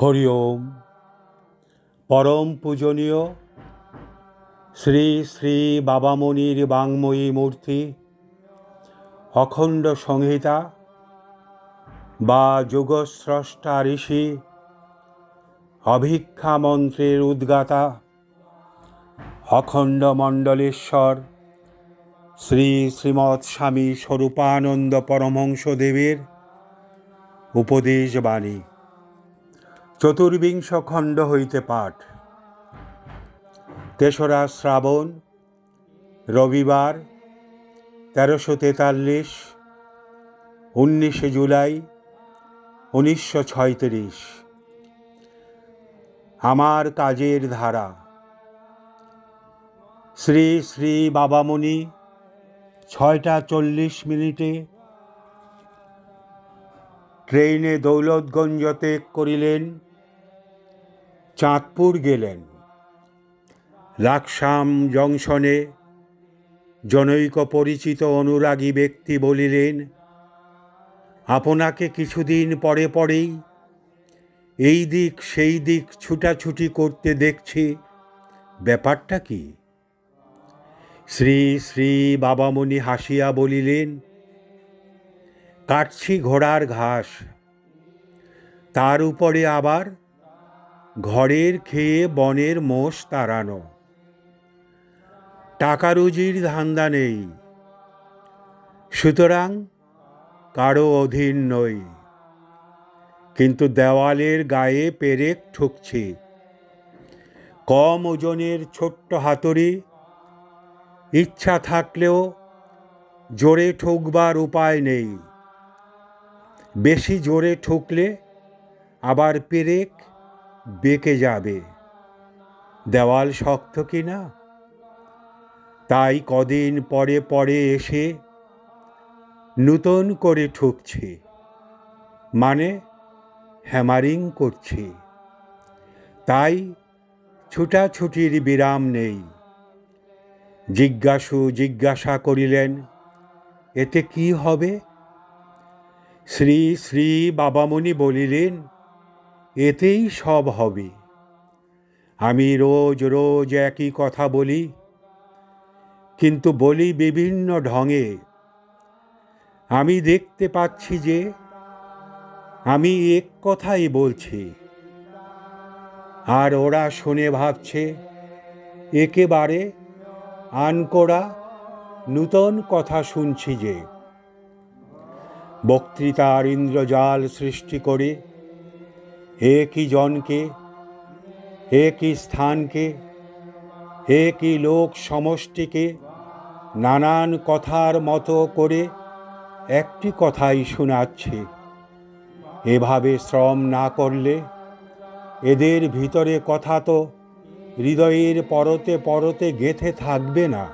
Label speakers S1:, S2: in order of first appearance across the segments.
S1: হরি ওম। পরম পূজনীয় শ্রী শ্রী বাবামণির বাংময়ী মূর্তি, অখণ্ড সংহিতা বা যুগস্রষ্টা ঋষি, অভিক্ষা মন্ত্রের উদ্গাতা, অখণ্ড মণ্ডলেশ্বর শ্রী শ্রীমৎ স্বামী স্বরূপানন্দ পরমহংসদেবের উপদেশ বাণী চতুর্বিংশ খণ্ড হইতে পাঠ। তেসরা শ্রাবণ, রবিবার, তেরোশো তেতাল্লিশ, উনিশে জুলাই, উনিশশো ছয়ত্রিশ। আমার কাজের ধারা। শ্রী শ্রী বাবামণি ছয়টা চল্লিশ মিনিটে ট্রেনে দৌলতগঞ্জ ত্যাগ করিলেন, চাঁদপুর গেলেন। লাকসাম জংশনে জনৈক পরিচিত অনুরাগী ব্যক্তি বলিলেন, আপনাকে কিছুদিন পরে পরেই এই দিক সেই দিক ছুটাছুটি করতে দেখছি। ব্যাপারটা কি? শ্রী শ্রী বাবামণি হাসিয়া বলিলেন, কাটছি ঘোড়ার ঘাস। তার উপরে আবার ঘরের খেয়ে বনের মোষ তাড়ানো। টাকা রুজির ধান্দা নেই। সুতরাং কারও অধীন নই। কিন্তু দেওয়ালের গায়ে পেরেক ঠুকছি। কম ওজনের ছোট্ট হাতুড়ি ইচ্ছা থাকলেও জোরে ঠুকবার উপায় নেই। বেশি জোরে ঠুকলে আবার পেরেক বেঁকে যাবে। দেওয়াল শক্ত কি না? তাই কদিন পরে পরে এসে নূতন করে ঠুকছে। মানে হ্যামারিং করছে। তাই ছুটাছুটির বিরাম নেই। জিজ্ঞাসু জিজ্ঞাসা করিলেন, এতে কি হবে? শ্রী শ্রী বাবামণি বলিলেন, এতেই সব হবে। আমি রোজ রোজ একই কথা বলি, কিন্তু বলি বিভিন্ন ঢঙে। আমি দেখতে পাচ্ছি যে আমি এক কথাই বলছি। আর ওরা শুনে ভাবছে, একেবারে আনকোড়া নূতন কথা শুনছি যে। বক্তৃতার ইন্দ্রজাল সৃষ্টি করে একই জনকে একই স্থানকে একই লোক সমষ্টিকে নানান কথার মতো করে একটি কথাই শোনাচ্ছে। এভাবে শ্রম না করলে এদের ভিতরে কথা তো হৃদয়ের পরতে পরতে গেথে থাকবে না।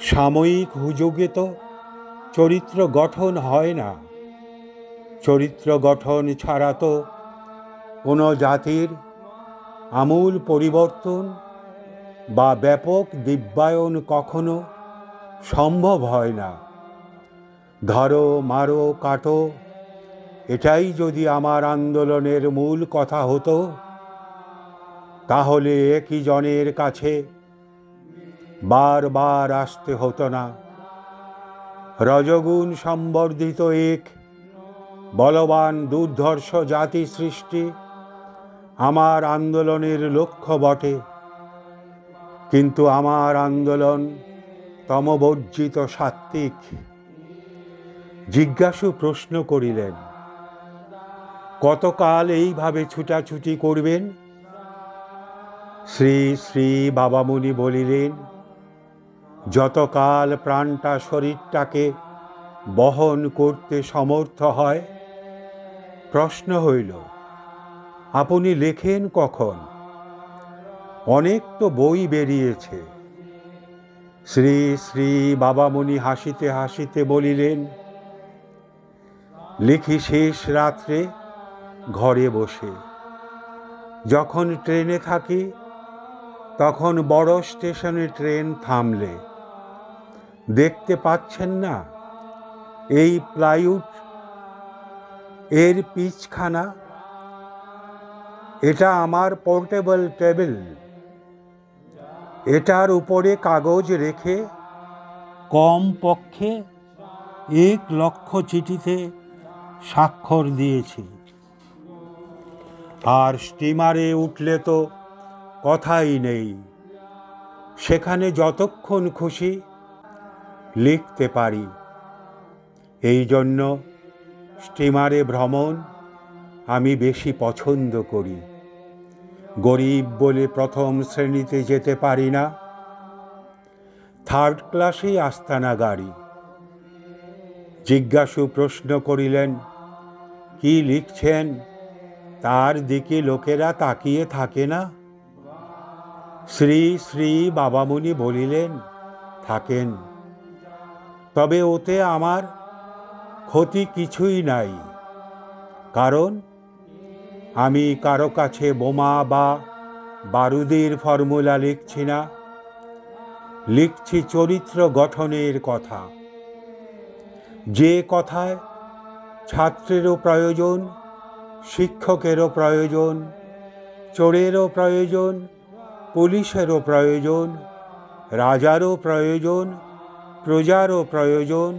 S1: সাময়িক হুযোগে তো চরিত্র গঠন হয় না। চরিত্র গঠন ছাড়া তো কোনো জাতির আমূল পরিবর্তন বা ব্যাপক দিব্যায়ন কখনো সম্ভব হয় না। ধরো, মারো, কাটো, এটাই যদি আমার আন্দোলনের মূল কথা হতো তাহলে একই জনের কাছে? বারবার আসতে হতো না। রজগুণ সম্বর্ধিত এক বলবান দুর্ধর্ষ জাতি সৃষ্টি আমার আন্দোলনের লক্ষ্য বটে। কিন্তু আমার আন্দোলন তমবর্জিত সাত্ত্বিক। জিজ্ঞাসু প্রশ্ন করিলেন, কতকাল এইভাবে ছুটাছুটি করবেন? শ্রী শ্রী বাবামুনি বলিলেন, যতকাল প্রাণটা শরীরটাকে বহন করতে সমর্থ হয়, প্রশ্ন হইল, আপনি লেখেন কখন? অনেক তো বই বেরিয়েছে। শ্রী শ্রী বাবামণি হাসিতে হাসিতে বলিলেন, লিখি শেষ রাত্রে ঘরে বসে। যখন ট্রেনে থাকি তখন বড় স্টেশনে ট্রেন থামলে। দেখতে পাচ্ছেন না, এই প্লাইউড, এর পিচখানা এটা আমার পোর্টেবল টেবিল। এটার উপরে কাগজ রেখে কম পক্ষে এক লক্ষ চিঠিতে স্বাক্ষর দিয়েছি। আর স্টিমারে উঠলে তো কথাই নেই। সেখানে যতক্ষণ খুশি লিখতে পারি। এই জন্য স্টিমারে ভ্রমণ আমি বেশি পছন্দ করি। গরিব বলে প্রথম শ্রেণীতে যেতে পারি না। থার্ড ক্লাসেই আস্তানা গাড়ি। জিজ্ঞাসু প্রশ্ন করিলেন, কি লিখছেন? তার দিকে লোকেরা তাকিয়ে থাকে না? শ্রী শ্রী বাবামুনি বলিলেন, থাকেন। তবে ওতে আমার ক্ষতি কিছুই নাই। কারণ আমি কারও কাছে বোমা বা বারুদের ফর্মুলা লিখছি না। লিখছি চরিত্র গঠনের কথা। যে কথায় ছাত্রেরও প্রয়োজন, শিক্ষকেরও প্রয়োজন, চোরেরও প্রয়োজন পুলিশেরও প্রয়োজন, রাজারও প্রয়োজন, প্রজারও প্রয়োজন,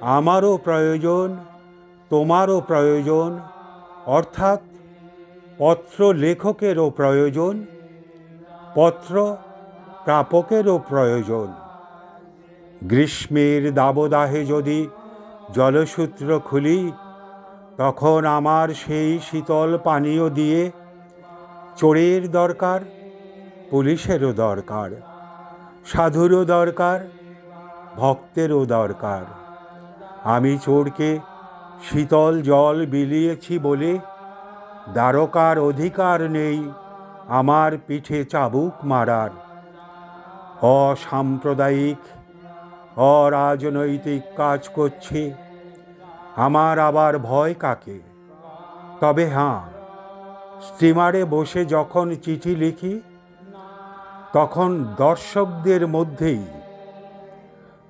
S1: আমারও প্রয়োজন, তোমারও প্রয়োজন, অর্থাৎ পত্র লেখকেরও প্রয়োজন, পত্র প্রাপকেরও প্রয়োজন। গ্রীষ্মের দাবদাহে যদি জলসূত্র খুলি, তখন আমার সেই শীতল পানীয় দিয়ে চোরের দরকার পুলিশেরও দরকার, সাধুরও দরকার, ভক্তেরও দরকার। আমি চোরকে শীতল জল বিলিয়েছি বলে দ্বারকার অধিকার নেই আমার পিঠে চাবুক মারার। অসাম্প্রদায়িক, অরাজনৈতিক কাজ করছে, আমার আবার ভয় কাকে? তবে হ্যাঁ স্টিমারে বসে যখন চিঠি লিখি তখন দর্শকদের মধ্যেই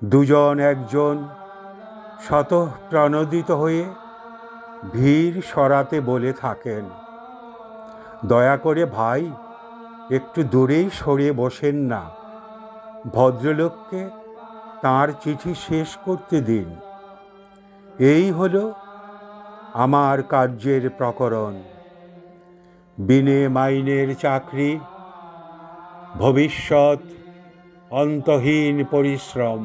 S1: দুজন একজন স্বতঃপ্রণোদিত হয়ে ভিড় সরাতে বলে থাকেন। দয়া করে ভাই, একটু দূরেই সরে বসেন না। ভদ্রলোককে তার চিঠি শেষ করতে দিন। এই হলো আমার কার্যের প্রকরণ। বিনে মাইনের চাকরি ভবিষ্যৎ অন্তহীন পরিশ্রম।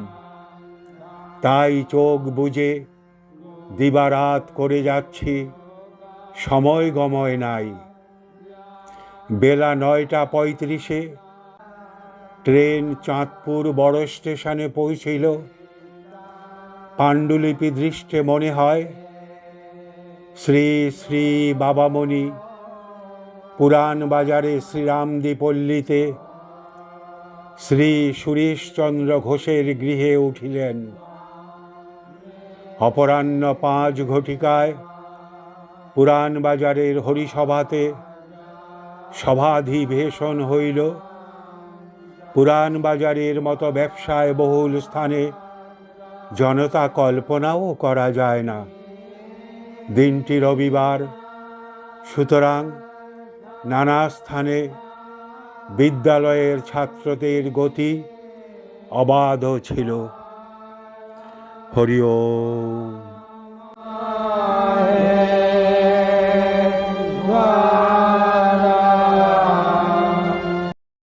S1: তাই চোখ বুঝে দিবারাত করে যাচ্ছি, সময় গময় নাই। বেলা নয়টা পঁয়ত্রিশে ট্রেন চাঁদপুর বড় স্টেশনে পৌঁছিল। পাণ্ডুলিপি দৃষ্টে মনে হয়, শ্রী শ্রী বাবামণি পুরাণ বাজারে শ্রীরামদি পল্লীতে শ্রী সুরেশচন্দ্র ঘোষের গৃহে উঠিলেন। অপরাহ্ন পাঁচ ঘটিকায় পুরাণ বাজারের হরিসভাতে সভাধিবেশন হইল। পুরাণ বাজারের মতো ব্যবসায় বহুল স্থানে জনতা কল্পনাও করা যায় না। দিনটি রবিবার, সুতরাং নানা স্থানে বিদ্যালয়ের ছাত্রদের গতি অবাধ ছিল। হরি ওম।